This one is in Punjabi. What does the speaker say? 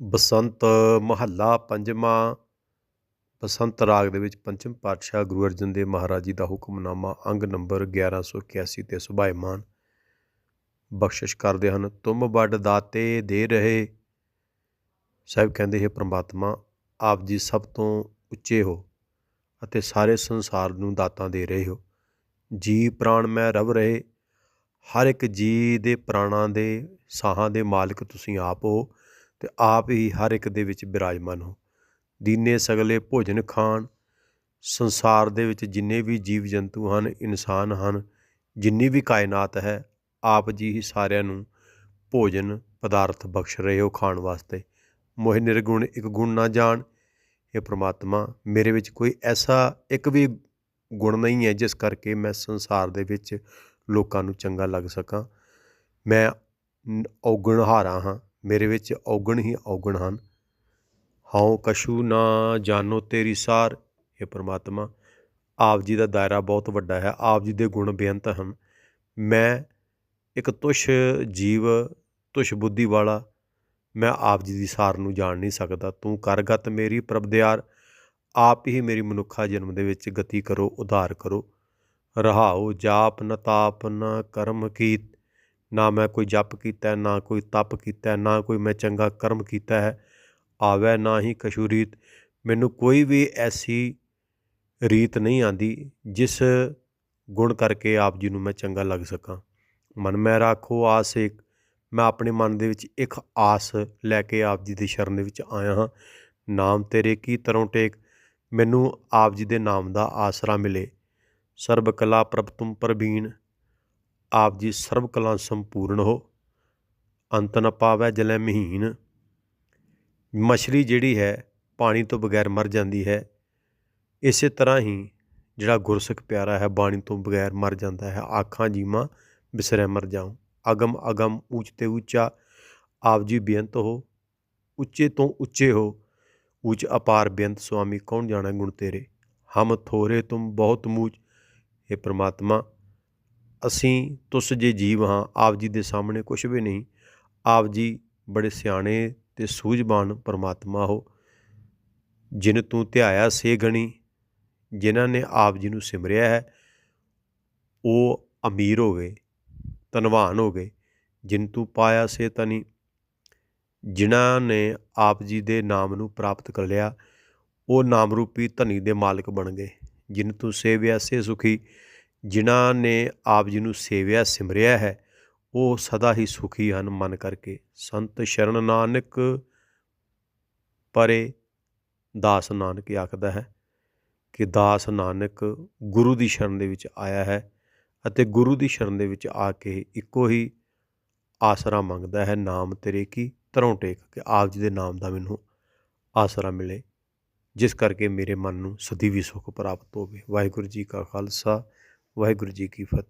ਬਸੰਤ ਮਹੱਲਾ ਪੰਜਵਾਂ, ਬਸੰਤ ਰਾਗ ਦੇ ਵਿੱਚ ਪੰਚਮ ਪਾਤਸ਼ਾਹ ਗੁਰੂ ਅਰਜਨ ਦੇਵ ਮਹਾਰਾਜ ਜੀ ਦਾ ਹੁਕਮਨਾਮਾ ਅੰਗ ਨੰਬਰ 1181 ਤੇ ਸੁਭਾਇਮਾਨ। ਬਖਸ਼ਿਸ਼ ਕਰਦੇ ਹਨ, ਤੁਮ ਵੱਡ ਦਾਤੇ ਦੇ ਰਹੇ। ਸਾਹਿਬ ਕਹਿੰਦੇ, ਹੈ ਪ੍ਰਮਾਤਮਾ, ਆਪ ਜੀ ਸਭ ਤੋਂ ਉੱਚੇ ਹੋ ਅਤੇ ਸਾਰੇ ਸੰਸਾਰ ਨੂੰ ਦਾਤਾਂ ਦੇ ਰਹੇ ਹੋ। ਜੀ ਪ੍ਰਾਣ ਮੈਂ ਰਵ ਰਹੇ। ਹਰ ਇੱਕ ਜੀ ਦੇ ਪ੍ਰਾਣਾਂ ਦੇ ਸਾਹਾਂ ਦੇ ਮਾਲਕ ਤੁਸੀਂ ਆਪ ਹੋ। ਤੇ ਆਪ ਹੀ ਹਰ ਇੱਕ ਦੇ ਵਿੱਚ ਬਿਰਾਜਮਾਨ ਹੋ। ਦੀਨੇ ਸਗਲੇ ਭੋਜਨ ਖਾਣ, ਸੰਸਾਰ ਦੇ ਵਿੱਚ ਜਿੰਨੇ ਵੀ ਜੀਵ ਜੰਤੂ ਹਨ, ਇਨਸਾਨ ਹਨ, ਜਿੰਨੀ ਵੀ ਕਾਇਨਾਤ ਹੈ, ਆਪ ਜੀ ਹੀ ਸਾਰਿਆਂ ਨੂੰ ਭੋਜਨ ਪਦਾਰਥ ਬਖਸ਼ ਰਹੇ ਹੋ ਖਾਣ ਵਾਸਤੇ। ਮੋਹਿ ਨਿਰਗੁਣ ਇੱਕ ਗੁਣ ਨਾ ਜਾਣ ਇਹ ਪ੍ਰਮਾਤਮਾ, ਮੇਰੇ ਵਿੱਚ ਕੋਈ ਐਸਾ ਇੱਕ ਵੀ ਗੁਣ ਨਹੀਂ ਹੈ ਜਿਸ ਕਰਕੇ ਮੈਂ ਸੰਸਾਰ ਦੇ ਵਿੱਚ ਲੋਕਾਂ ਨੂੰ ਚੰਗਾ ਲੱਗ ਸਕਾਂ। ਮੈਂ ਔਗਣਹਾਰਾ ਹਾਂ। ਮੇਰੇ ਵਿੱਚ ਔਗਣ ਹੀ ਔਗਣ ਹਨ। ਹਉ ਕਸ਼ੂ ਨਾ ਜਾਣੋ ਤੇਰੀ ਸਾਰ ਇਹ ਪ੍ਰਮਾਤਮਾ, ਆਪ ਜੀ ਦਾ ਦਾਇਰਾ ਬਹੁਤ ਵੱਡਾ ਹੈ, ਆਪ ਜੀ ਦੇ ਗੁਣ ਬੇਅੰਤ ਹਨ। ਮੈਂ ਇੱਕ ਤੁਸ਼ ਜੀਵ, ਤੁਸ਼ ਬੁੱਧੀ ਵਾਲਾ, ਮੈਂ ਆਪ ਜੀ ਦੀ ਸਾਰ ਨੂੰ ਜਾਣ ਨਹੀਂ ਸਕਦਾ। ਤੂੰ ਕਰਗਤ ਮੇਰੀ ਪ੍ਰਭਦਿਆਰ, ਆਪ ਹੀ ਮੇਰੀ ਮਨੁੱਖਾ ਜਨਮ ਦੇ ਵਿੱਚ ਗਤੀ ਕਰੋ, ਉਧਾਰ ਕਰੋ। ਰਹਾਉ ਜਾਪ ਨ ਤਾਪ ਨ ਕਰਮ ਕੀਤ ਨਾ ਮੈਂ ਕੋਈ ਜਪ ਕੀਤਾ, ਨਾ ਕੋਈ ਤਪ ਕੀਤਾ, ਨਾ ਕੋਈ ਮੈਂ ਚੰਗਾ ਕਰਮ ਕੀਤਾ ਹੈ, ਆਵੇ ਨਾ ਹੀ ਕਸ਼ੂਰੀਤ ਮੈਨੂੰ ਕੋਈ ਵੀ ਐਸੀ ਰੀਤ ਨਹੀਂ ਆਂਦੀ ਜਿਸ ਗੁਣ ਕਰਕੇ ਆਪ ਜੀ ਨੂੰ ਮੈਂ ਚੰਗਾ ਲੱਗ ਸਕਾਂ। ਮਨ ਮੈਂ ਰੱਖੋ ਆਸ ਇੱਕ ਮੈਂ ਆਪਣੇ ਮਨ ਦੇ ਵਿੱਚ ਇੱਕ ਆਸ ਲੈ ਕੇ ਆਪ ਜੀ ਦੀ ਸ਼ਰਨ ਦੇ ਵਿੱਚ ਆਇਆ ਹਾਂ। ਨਾਮ ਤੇਰੇ ਕੀ ਤਰੋਂ ਟੇਕ, ਮੈਨੂੰ ਆਪ ਜੀ ਦੇ ਨਾਮ ਦਾ ਆਸਰਾ ਮਿਲੇ। ਸਰਬ ਕਲਾ ਪ੍ਰਭ ਤੁਮ ਪ੍ਰਬੀਨ ਆਪ ਜੀ ਸਰਬ ਕਲਾ ਸੰਪੂਰਨ ਹੋ, ਅੰਤ ਨ ਪਾਵੈ ਜਲੈ ਮਹੀਨ। ਮਛਲੀ ਜਿਹੜੀ ਹੈ, ਪਾਣੀ ਤੋਂ ਬਗੈਰ ਮਰ ਜਾਂਦੀ ਹੈ। ਇਸੇ ਤਰ੍ਹਾਂ ਹੀ ਜਿਹੜਾ ਗੁਰਸਿੱਖ ਪਿਆਰਾ ਹੈ, ਬਾਣੀ ਤੋਂ ਬਗੈਰ ਮਰ ਜਾਂਦਾ ਹੈ। ਆਖਾਂ ਜੀਵਾਂ ਬਿਸਰੈ ਮਰ ਜਾਉ। ਅਗਮ ਅਗਮ ਉੱਚ ਤੇ ਉੱਚਾ ਆਪ ਜੀ ਬੇਅੰਤ ਹੋ। ਉੱਚੇ ਤੋਂ ਉੱਚੇ ਹੋ ਉੱਚ ਅਪਾਰ ਬੇਅੰਤ ਸੁਆਮੀ ਕੌਣ ਜਾਣਾ ਗੁਣ ਤੇਰੇ? ਹਮ ਥੋਰੇ ਤੁਮ ਬਹੁਤ ਮੂਚ। ਇਹ ਪ੍ਰਮਾਤਮਾ ਅਸੀਂ ਤੁਸ ਜੇ ਜੀਵ ਹਾਂ, ਆਪ ਜੀ ਦੇ ਸਾਹਮਣੇ ਕੁਝ ਵੀ ਨਹੀਂ। ਆਪ ਜੀ ਬੜੇ ਸਿਆਣੇ ਤੇ ਸੂਝਵਾਨ ਪਰਮਾਤਮਾ ਹੋ, ਜਿਨ ਤੂੰ ਧਿਆਇਆ ਸੇ ਗਣੀ, ਜਿਨ੍ਹਾਂ ਨੇ ਆਪ ਜੀ ਨੂੰ ਸਿਮਰਿਆ ਹੈ, ਉਹ ਅਮੀਰ ਹੋ ਗਏ, ਧਨਵਾਨ ਹੋ ਗਏ। ਜਿਨ ਤੂੰ ਪਾਇਆ ਸੇ ਤਨੀ ਜਿਨ੍ਹਾਂ ਨੇ ਆਪ ਜੀ ਦੇ ਨਾਮ ਨੂੰ ਪ੍ਰਾਪਤ ਕਰ ਲਿਆ, ਉਹ ਨਾਮ ਰੂਪੀ ਧਨੀ ਦੇ ਮਾਲਕ ਬਣ ਗਏ। ਜਿਨ ਤੂੰ ਸੇਵਿਆ ਸੇ ਸੁਖੀ ਜਿਨ੍ਹਾਂ ਨੇ ਆਪ ਜੀ ਨੂੰ ਸੇਵਿਆ, ਸਿਮਰਿਆ ਹੈ, ਉਹ ਸਦਾ ਹੀ ਸੁਖੀ ਹਨ ਮਨ ਕਰਕੇ। ਸੰਤ ਸ਼ਰਨ ਨਾਨਕ ਪਰੇ ਦਾਸ ਨਾਨਕ ਆਖਦਾ ਹੈ ਕਿ ਦਾਸ ਨਾਨਕ ਗੁਰੂ ਦੀ ਸ਼ਰਨ ਦੇ ਵਿੱਚ ਆਇਆ ਹੈ ਅਤੇ ਗੁਰੂ ਦੀ ਸ਼ਰਨ ਦੇ ਵਿੱਚ ਆ ਕੇ ਇੱਕੋ ਹੀ ਆਸਰਾ ਮੰਗਦਾ ਹੈ, ਨਾਮ ਤੇਰੇ ਕੀ? ਤਰੋਂ ਟੇਕ ਕਿ ਆਪ ਜੀ ਦੇ ਨਾਮ ਦਾ ਮੈਨੂੰ ਆਸਰਾ ਮਿਲੇ, ਜਿਸ ਕਰਕੇ ਮੇਰੇ ਮਨ ਨੂੰ ਸਦੀ ਵੀ ਸੁਖ ਪ੍ਰਾਪਤ ਹੋਵੇ। ਵਾਹਿਗੁਰੂ ਜੀ ਕਾ ਖਾਲਸਾ। ਵਾਹਿਗੁਰੂ ਜੀ ਕੀ ਫਤਿਹ।